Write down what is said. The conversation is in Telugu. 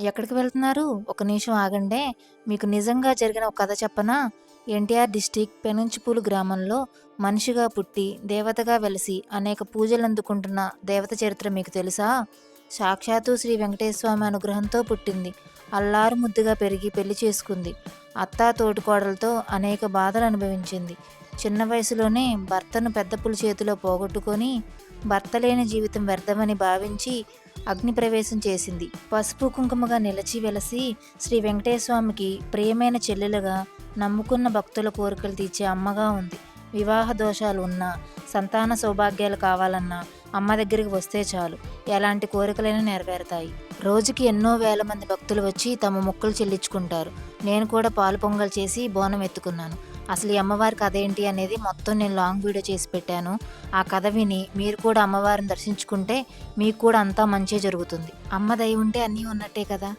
ఎక్కడికి వెళ్తున్నారు? ఒక నిమిషం ఆగండే. మీకు నిజంగా జరిగిన ఒక కథ చెప్పనా? ఎన్టీఆర్ డిస్టిక్ పెనుంచిపూలు గ్రామంలో మనిషిగా పుట్టి దేవతగా వెలిసి అనేక పూజలు అందుకుంటున్న దేవత చరిత్ర మీకు తెలుసా? సాక్షాత్తు శ్రీ వెంకటేశ్వర అనుగ్రహంతో పుట్టింది. అల్లారు ముద్దుగా పెరిగి పెళ్ళి చేసుకుంది. అత్తా తోటికోడలతో అనేక బాధలు అనుభవించింది. చిన్న వయసులోనే భర్తను పెద్ద పులి చేతిలో పోగొట్టుకొని భర్త లేని జీవితం వ్యర్థమని భావించి అగ్ని ప్రవేశం చేసింది. పసుపు కుంకుమగా నిలిచి వెలసి శ్రీ వెంకటేశ్వమికి ప్రియమైన చెల్లెలుగా నమ్ముకున్న భక్తుల కోరికలు తీర్చే అమ్మగా ఉంది. వివాహ దోషాలు ఉన్నా సంతాన సౌభాగ్యాలు కావాలన్నా అమ్మ దగ్గరికి వస్తే చాలు. ఎలాంటి కోరికలైనా నెరవేరుతాయి. రోజుకి ఎన్నో వేల మంది భక్తులు వచ్చి తమ మొక్కులు చెల్లించుకుంటారు. నేను కూడా పాలు పొంగల్ చేసి బోనం ఎత్తుకున్నాను. అసలు ఈ అమ్మవారి కథ ఏంటి అనేది మొత్తం నేను లాంగ్ వీడియో చేసి పెట్టాను. ఆ కథ విని మీరు కూడా అమ్మవారిని దర్శించుకుంటే మీకు కూడా అంతా మంచి జరుగుతుంది. అమ్మ దయ ఉంటే అన్నీ ఉన్నట్టే కదా?